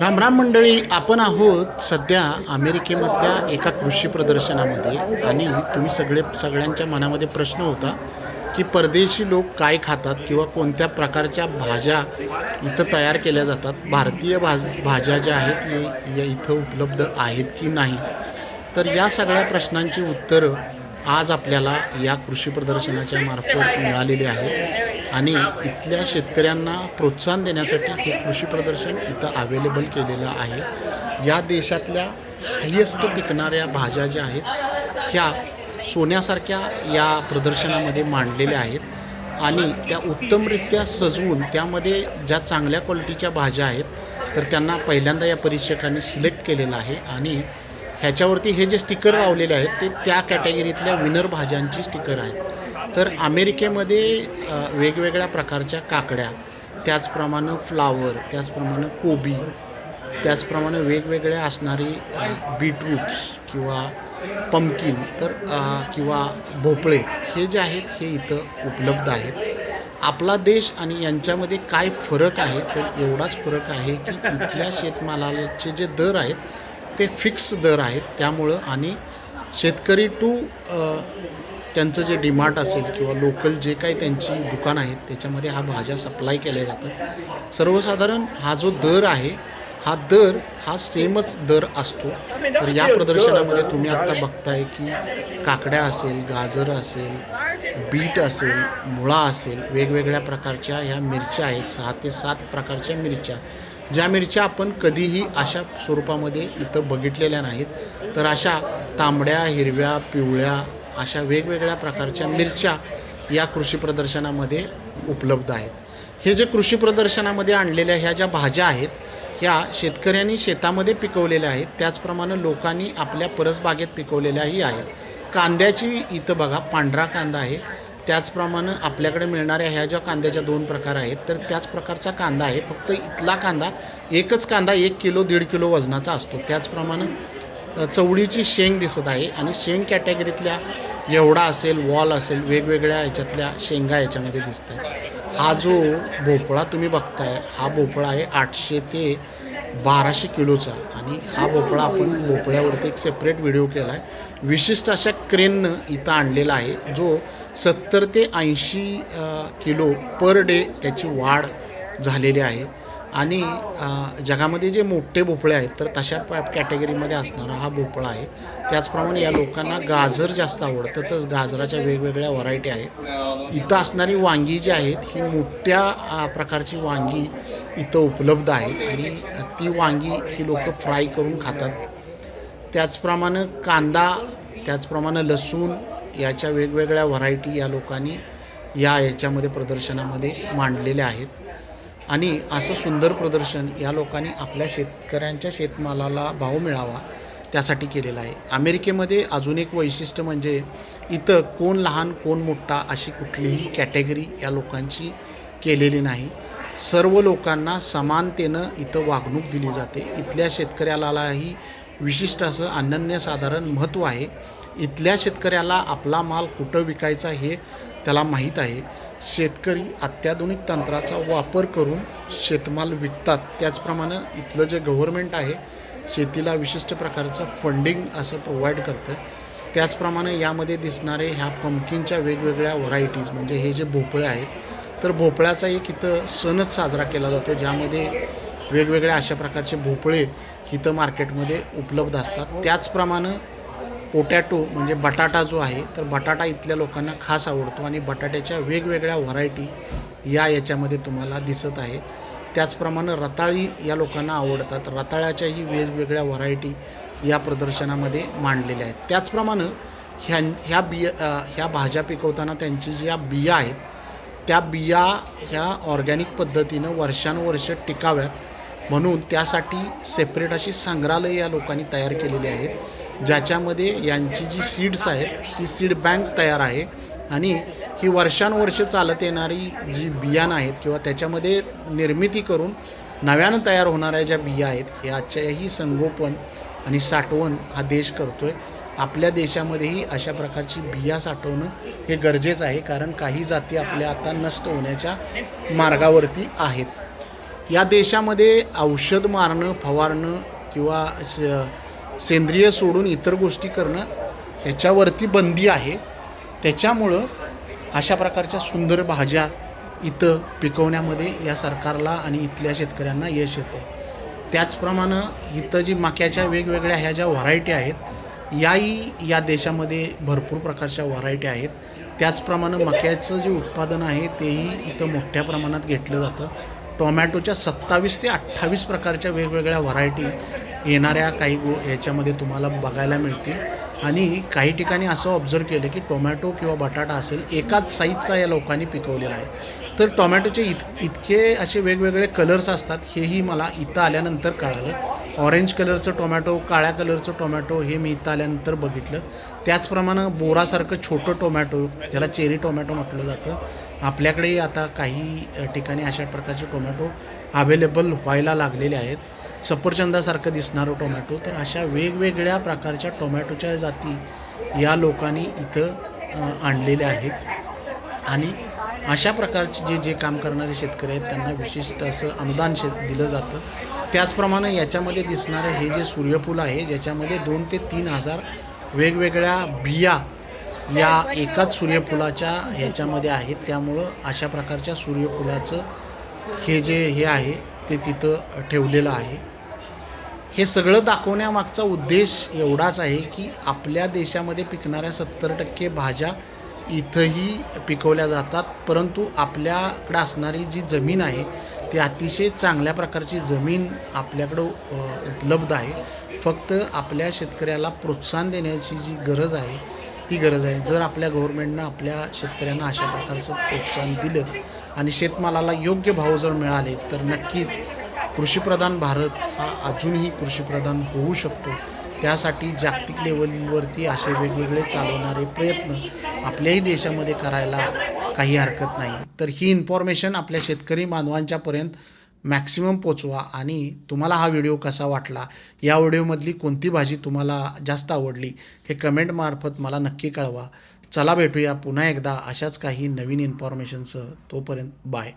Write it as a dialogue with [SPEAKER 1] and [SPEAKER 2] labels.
[SPEAKER 1] राम राम मंडळी आपण आहोत सध्या अमेरिकेमधल्या एका कृषी प्रदर्शनामध्ये. आणि तुम्ही सगळे सगळ्यांच्या मनामध्ये प्रश्न होता की परदेशी लोक काय खातात किंवा कोणत्या प्रकारच्या भाज्या इथं तयार केल्या जातात. भारतीय भाज भाज्या ज्या आहेत या इथं उपलब्ध आहेत की नाही? तर या सगळ्या प्रश्नांची उत्तरं आज आपल्याला या कृषी प्रदर्शनाच्या मार्फत मिळालेली आहेत. आणि इथल्या शेतकऱ्यांना प्रोत्साहन देण्यासाठी हे कृषी प्रदर्शन इथं अवेलेबल केलेलं आहे. या देशातल्या हायेस्ट पिकणाऱ्या भाज्या ज्या आहेत ह्या सोन्यासारख्या या प्रदर्शनामध्ये मांडलेल्या आहेत. आणि त्या उत्तमरित्या सजवून त्यामध्ये ज्या चांगल्या क्वालिटीच्या भाज्या आहेत तर त्यांना पहिल्यांदा या परीक्षकांनी सिलेक्ट केलेलं आहे. आणि ह्याच्यावरती हे जे स्टिकर लावलेले आहेत ते त्या कॅटेगरीतल्या विनर भाज्यांची स्टिकर आहेत. तर अमेरिकेमध्ये वेगवेगळ्या प्रकारच्या काकड्या त्याचप्रमाणे फ्लावर त्याचप्रमाणे कोबी त्याचप्रमाणे वेगवेगळ्या असणारी बीटरूट्स किंवा पमकिन तर किंवा भोपळे हे जे आहेत हे इथं उपलब्ध आहेत. आपला देश आणि यांच्यामध्ये काय फरक आहे तर एवढाच फरक आहे की इथल्या शेतमालाचे जे दर आहेत ते फिक्स दर आहेत. त्यामुळं आणि शेतकरी टू त्यांचं जे डिमार्ट असेल किंवा लोकल जे काही त्यांची दुकानं आहेत त्याच्यामध्ये हा भाज्या सप्लाय केल्या जातात. सर्वसाधारण हा जो दर आहे हा दर हा सेमच दर असतो. तर या प्रदर्शनामध्ये तुम्ही आत्ता बघताय की काकड्या असेल गाजर असेल बीट असेल मुळा असेल वेगवेगळ्या प्रकारच्या ह्या मिरच्या आहेत सहा ते सात प्रकारच्या मिरच्या. ज्या मिरच्या आपण कधीही अशा स्वरूपामध्ये इथं बघितलेल्या नाहीत. तर अशा तांबड्या हिरव्या पिवळ्या अशा वेगवेगळ्या प्रकारच्या मिरच्या या कृषी प्रदर्शनामध्ये उपलब्ध आहेत. हे जे कृषी प्रदर्शनामध्ये आणलेल्या ह्या ज्या भाज्या आहेत ह्या शेतकऱ्यांनी शेतामध्ये पिकवलेल्या आहेत. त्याचप्रमाणे लोकांनी आपल्या परसबागेत पिकवलेल्याही आहेत. कांद्याची इथं बघा पांढरा कांदा आहे. त्याचप्रमाणे आपल्याकडे मिळणाऱ्या ह्या ज्या कांद्याच्या दोन प्रकार आहेत तर त्याच प्रकारचा कांदा आहे. फक्त इथला कांदा एकच कांदा एक किलो दीड किलो वजनाचा असतो. त्याचप्रमाणे चवळीची शेंग दिसत आहे आणि शेंग कॅटेगरीतल्या घेवडा असेल वॉल असेल वेगवेगळ्या ह्याच्यातल्या शेंगा याच्यामध्ये दिसत आहे हा जो भोपळा तुम्ही बघताय हा भोपळा आहे आठशे ते बाराशे किलोचा आणि हा भोपळा आपण भोपळ्यावरती एक सेपरेट व्हिडिओ केला आहे विशिष्ट अशा क्रेननं इथं आणलेला आहे जो सत्तर ते ऐंशी किलो पर डे त्याची वाढ झालेली आहे. आणि जगामध्ये जे मोठे भोपळे आहेत तर तशा कॅटेगरीमध्ये असणारा हा भोपळा आहे. त्याचप्रमाणे या लोकांना गाजर जास्त आवडतं तर गाजराच्या वेगवेगळ्या व्हरायटी आहेत. इथं असणारी वांगी जी आहेत ही मोठ्या प्रकारची वांगी इथं उपलब्ध आहेत आणि ती वांगी ही लोक फ्राय करून खातात. त्याचप्रमाणे कांदा त्याचप्रमाणे लसूण याच्या वेगवेगळ्या व्हरायटी या लोकांनी या याच्यामध्ये प्रदर्शनामध्ये मांडलेल्या आहेत. आणि असं सुंदर प्रदर्शन या लोकांनी आपल्या शेतकऱ्यांच्या शेतमालाला भाव मिळावा त्यासाठी केलेलं आहे. अमेरिकेमध्ये अजून एक वैशिष्ट्य म्हणजे इथं कोण लहान कोण मोठा अशी कुठलीही कॅटेगरी या लोकांची केलेली नाही. सर्व लोकांना समानतेनं इथं वागणूक दिली जाते. इथल्या शेतकऱ्यालाही विशिष्ट असं अनन्यसाधारण महत्त्व आहे. इथल्या शेतकऱ्याला आपला माल कुठं विकायचा हे त्याला माहीत आहे. शेतकरी अत्याधुनिक तंत्राचा वापर करून शेतमाल विकतात. त्याचप्रमाणे इथलं जे गव्हर्मेंट आहे शेतीला विशिष्ट प्रकारचं फंडिंग असं प्रोव्हाइड करतं त्याचप्रमाणे यामध्ये दिसणारे ह्या पंपकिनच्या वेगवेगळ्या व्हरायटीज म्हणजे हे जे भोपळे आहेत तर भोपळ्याचा एक इथं सणच साजरा केला जातो ज्यामध्ये वेगवेगळ्या अशा प्रकारचे भोपळे इथं मार्केटमध्ये उपलब्ध असतात. त्याचप्रमाणे पोटॅटो म्हणजे बटाटा जो आहे तर बटाटा इथल्या लोकांना खास आवडतो आणि बटाट्याच्या वेगवेगळ्या व्हरायटी या याच्यामध्ये तुम्हाला दिसत आहेत. त्याचप्रमाणे रताळी या लोकांना आवडतात. रताळ्याच्याही वेगवेगळ्या व्हरायटी या प्रदर्शनामध्ये मांडलेल्या आहेत. त्याचप्रमाणे ह्या ह्या बिया ह्या भाज्या पिकवताना त्यांची ज्या बिया आहेत त्या बिया ह्या ऑर्गॅनिक पद्धतीनं वर्षानुवर्ष टिकाव्यात म्हणून त्यासाठी सेपरेट अशी संग्रहालय या लोकांनी तयार केलेली आहेत. ज्याच्यामध्ये यांची जी सीड्स आहेत ती सीड बँक तयार आहे. आणि ही वर्षानुवर्ष चालत येणारी जी बियाणं आहेत किंवा त्याच्यामध्ये निर्मिती करून नव्यानं तयार होणाऱ्या ज्या बिया आहेत याच्याही संगोपन आणि साठवण हा देश करतो आहे आपल्या देशामध्येही अशा प्रकारची बिया साठवणं हे गरजेचं आहे कारण काही जाती आपल्या आता नष्ट होण्याच्या मार्गावरती आहेत. या देशामध्ये औषध मारणं फवारणं किंवा सेंद्रिय सोडून इतर गोष्टी करणं ह्याच्यावरती बंदी आहे. त्याच्यामुळं अशा प्रकारच्या सुंदर भाज्या इथं पिकवण्यामध्ये या सरकारला आणि इथल्या शेतकऱ्यांना यश येतं आहे त्याचप्रमाणे इथं जी मक्याच्या वेगवेगळ्या ह्या ज्या व्हरायटी आहेत याही या देशामध्ये भरपूर प्रकारच्या व्हरायटी आहेत. त्याचप्रमाणे मक्याचं जे उत्पादन आहे तेही इथं मोठ्या प्रमाणात घेतलं जातं. टोमॅटोच्या सत्तावीस ते अठ्ठावीस प्रकारच्या वेगवेगळ्या व्हरायटी येणाऱ्या काही गो ह्याच्यामध्ये तुम्हाला बघायला मिळतील. आणि काही ठिकाणी असं ऑब्झर्व केलं की टोमॅटो किंवा बटाटा असेल एकाच साईजचा या लोकांनी पिकवलेला आहे. तर टोमॅटोचे इत इतके असे वेगवेगळे कलर्स असतात हेही मला इथं आल्यानंतर कळालं. ऑरेंज कलरचं टोमॅटो काळ्या कलरचं टोमॅटो हे मी इथं आल्यानंतर बघितलं. त्याचप्रमाणे बोरासारखं छोटं टोमॅटो ज्याला चेरी टोमॅटो म्हटलं जातं आपल्याकडेही आता काही ठिकाणी अशा प्रकारचे टोमॅटो अवेलेबल व्हायला लागलेले आहेत. सफरचंदासारखं दिसणारं टोमॅटो. तर अशा वेगवेगळ्या प्रकारच्या टोमॅटोच्या जाती या लोकांनी इथं आणलेल्या आहेत. आणि अशा प्रकारचे जे जे काम करणारे शेतकरी आहेत त्यांना विशिष्ट असं अनुदान शे दिलं जातं. त्याचप्रमाणे याच्यामध्ये दिसणारं हे जे सूर्यफूल आहे ज्याच्यामध्ये दोन ते तीन हजार वेगवेगळ्या बिया या एकाच सूर्यफुलाच्या ह्याच्यामध्ये आहेत. त्यामुळं अशा प्रकारच्या सूर्यफुलाचं हे जे हे आहे ते तिथं ठेवलेलं आहे. हे सगळं दाखवण्यामागचा उद्देश एवढाच आहे की आपल्या देशामध्ये पिकणाऱ्या सत्तर टक्के भाज्या इथंही पिकवल्या जातात. परंतु आपल्याकडं असणारी जी जमीन आहे ती अतिशय चांगल्या प्रकारची जमीन आपल्याकडं उपलब्ध आहे. फक्त आपल्या शेतकऱ्याला प्रोत्साहन देण्याची जी गरज आहे ती गरज आहे. जर आपल्या गव्हर्नमेंटनं आपल्या शेतकऱ्यांना अशा प्रकारचं प्रोत्साहन दिलं आणि शेतमालाला योग्य भाव जर मिळाले तर नक्कीच कृषीप्रधान भारत हा अजूनही कृषीप्रधान होऊ शकतो. त्यासाठी जागतिक लेवलवरती असे वेगवेगळे चालवणारे प्रयत्न आपल्याही देशामध्ये करायला काही हरकत नाही. तर ही इन्फॉर्मेशन आपल्या शेतकरी बांधवांच्यापर्यंत मॅक्सिमम पोचवा आणि तुम्हाला हा व्हिडिओ कसा वाटला? या व्हिडिओमधली कोणती भाजी तुम्हाला जास्त आवडली? हे कमेंटमार्फत मला नक्की कळवा. चला भेटूया पुन्हा एकदा अशाच काही नवीन इन्फॉर्मेशनसह तोपर्यंत बाय